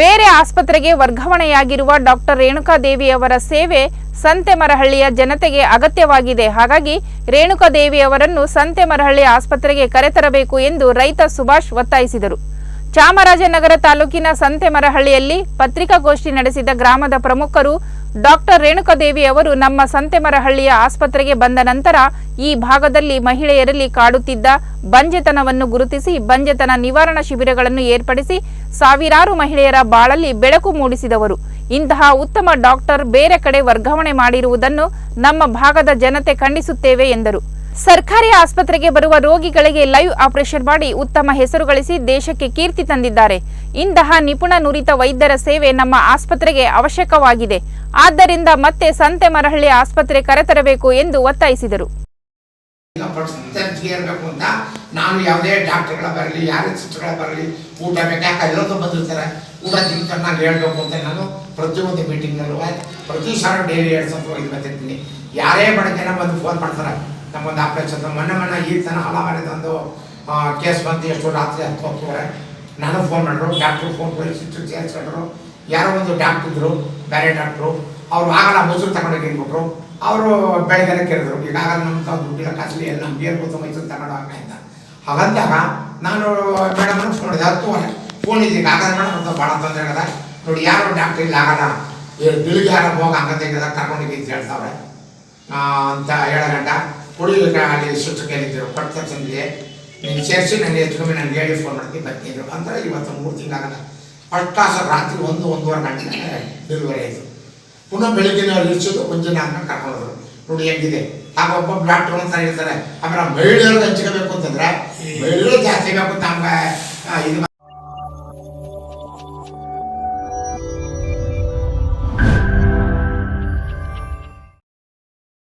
ಬೇರೆ ಆಸ್ಪತ್ರೆಗೆ ವರ್ಗಾವಣೆಯಾಗಿರುವ ಡಾಕ್ಟರ್ ರೇಣುಕಾದೇವಿ ಅವರ ಸೇವೆ ಸಂತೆಮರಹಳ್ಳಿಯ ಜನತೆಗೆ ಅಗತ್ಯವಾಗಿದೆ. ಹಾಗಾಗಿ ರೇಣುಕಾದೇವಿ ಅವರನ್ನು ಸಂತೆಮರಹಳ್ಳಿ ಆಸ್ಪತ್ರೆಗೆ ಕರೆತರಬೇಕು ಎಂದು ರೈತ ಸುಭಾಷ್ ಒತ್ತಾಯಿಸಿದರು. ಚಾಮರಾಜನಗರ ತಾಲೂಕಿನ ಸಂತೆಮರಹಳ್ಳಿಯಲ್ಲಿ ಪತ್ರಿಕಾಗೋಷ್ಠಿ ನಡೆಸಿದ ಗ್ರಾಮದ ಪ್ರಮುಖರು ಡಾಕ್ಟರ್ ರೇಣುಕಾದೇವಿ ಅವರು ನಮ್ಮ ಸಂತೆಮರಹಳ್ಳಿಯ ಆಸ್ಪತ್ರೆಗೆ ಬಂದ ನಂತರ ಈ ಭಾಗದಲ್ಲಿ ಮಹಿಳೆಯರಲ್ಲಿ ಕಾಡುತ್ತಿದ್ದ ಬಂಜೆತನವನ್ನು ಗುರುತಿಸಿ, ಬಂಜೆತನ ನಿವಾರಣಾ ಶಿಬಿರಗಳನ್ನು ಏರ್ಪಡಿಸಿ ಸಾವಿರಾರು ಮಹಿಳೆಯರ ಬಾಳಲ್ಲಿ ಬೆಳಕು ಮೂಡಿಸಿದವರು. ಇಂತಹ ಉತ್ತಮ ಡಾಕ್ಟರ್ ಬೇರೆ ಕಡೆ ವರ್ಗಾವಣೆ ಮಾಡಿರುವುದನ್ನು ನಮ್ಮ ಭಾಗದ ಜನತೆ ಖಂಡಿಸುತ್ತೇವೆ ಎಂದರು. ಸರ್ಕಾರಿ ಆಸ್ಪತ್ರೆಗೆ ಬರುವ ರೋಗಿಗಳಿಗೆ ಲೈವ್ ಆಪರೇಷನ್ ಮಾಡಿ ಉತ್ತಮ ಹೆಸರು ಗಳಿಸಿ ದೇಶಕ್ಕೆ ಕೀರ್ತಿ ತಂದಿದ್ದಾರೆ. ಇಂತಹ ನಿಪುಣ ನುರಿತ ವೈದ್ಯರ ಸೇವೆ ನಮ್ಮ ಆಸ್ಪತ್ರೆಗೆ ಅವಶ್ಯಕವಾಗಿದೆ. ಆದ್ದರಿಂದ ಮತ್ತೆ ಸಂತೆ ಮರಹಳ್ಳಿ ಆಸ್ಪತ್ರೆ ಕರೆತರಬೇಕು ಎಂದು ಒತ್ತಾಯಿಸಿದರು. ನಾನು ಡಾಕ್ಟರ್ಗಳ ಬರಲಿ, ಯಾರೇ ಸಿಸ್ಟರ್ಗಳ ಬರಲಿ, ಊಟ ನಾನು ಯಾರೇ ಬಡ ಜನ ಬಂದು ಫೋನ್ ಮಾಡ್ತಾರೆ. ನಮ್ಮೊಂದು ಆಪರೇಷನ್ ಮೊನ್ನೆ ಮೊನ್ನೆ ಈ ತನ ಹಲವಾರಿದೊಂದು ಕೇಸ್ ಬಂದು ಎಷ್ಟು ರಾತ್ರಿ ಹತ್ತು ಹೋಗ್ತಾರೆ ನಾನು ಫೋನ್ ಮಾಡಿದ್ರು ಡಾಕ್ಟ್ರು ಫೋನ್ ಮಾಡಿ ಸೇರಿಸ್ಕೊಂಡ್ರು. ಯಾರೋ ಒಂದು ಡಾಕ್ಟ್ರ್ ಇದ್ರು, ಬೇರೆ ಡಾಕ್ಟ್ರು ಅವ್ರು ಆಗಲ್ಲ, ಮೈಸೂರು ತಗೊಂಡೋಗಿ ಅಂದ್ಬಿಟ್ರು ಅವರು ಬೆಳಗ್ಗೆ ಕೇಳಿದ್ರು ಈಗ ಆಗಲ್ಲ ನಮ್ಮ ತಾವು ದುಡ್ಡಿಲ್ಲ ಕಾಸಲಿ ಎಲ್ಲ ನಮ್ಗೆ ಹೇಳ್ಬೋದು ಮೈಸೂರು ತಗೊಂಡು ಅಂತ ಹಾಗಂದಾಗ ನಾನು ಮೇಡಮ್ ಫೋನ್ ಮಾಡಿದೆ, ಹತ್ತು ಫೋನ್ ಇದೆ ಆಗಲ್ಲ ಮೇಡಮ್ ಅಂತ ಭಾಳ ತೊಂದರೆ ಆಗದ, ನೋಡಿ, ಯಾರು ಡಾಕ್ಟ್ರ್ ಇಲ್ಲ, ಆಗಲ್ಲ. ಬೆಳಿಗ್ಗೆ ಯಾರೋ ಹೋಗ ಹಂಗಂತ ಕರ್ಕೊಂಡಿಗೆ ಅಂತ ಹೇಳ್ತಾವ್ರೆ. ಅಂತ ಏಳು ಕುಡಿಲಿಕ್ಕೆ ಅಲ್ಲಿ ಸುತ್ತ ಕೇಳಿದ್ರು ಕೊಟ್ಟ ತಂದಿದೆ ನೀನು ಸೇರಿಸಿ ನನಗೆ ಹೆಚ್ಚು ನನಗೆ ಹೇಳಿ ಫೋನ್ ಮಾಡಿ ಬರ್ತಿದ್ರು ಅಂದ್ರೆ. ಇವತ್ತು ಮೂರು ತಿಂಗಳಾಗಲ್ಲ. ಕ್ಲಾಸ್ ರಾತ್ರಿ ಒಂದು, ಒಂದೂವರೆ ಗಂಟೆ ಡೆಲಿವರಿ ಆಯಿತು. ಪುನಃ ಬೆಳಿಗ್ಗೆ ಅವ್ರು ಇಳಿಸೋದು ಮುಂಜಾನೆ ಹಾಕೊಂಡು ಕರ್ಕೊಂಡು ನೋಡಿ ಹೆಂಗಿದೆ. ಆಗ ಡಾಕ್ಟರ್ ಅಂತ ಹೇಳ್ತಾರೆ, ಆಮೇಲೆ ಮಹಿಳೆಯರಿಗೆ ಹಂಚ್ಕೋಬೇಕು ಅಂತಂದ್ರೆ, ಮಹಿಳೆಯರು ಜಾಸ್ತಿ ಬೇಕು ತಮ್ಮ ಇದು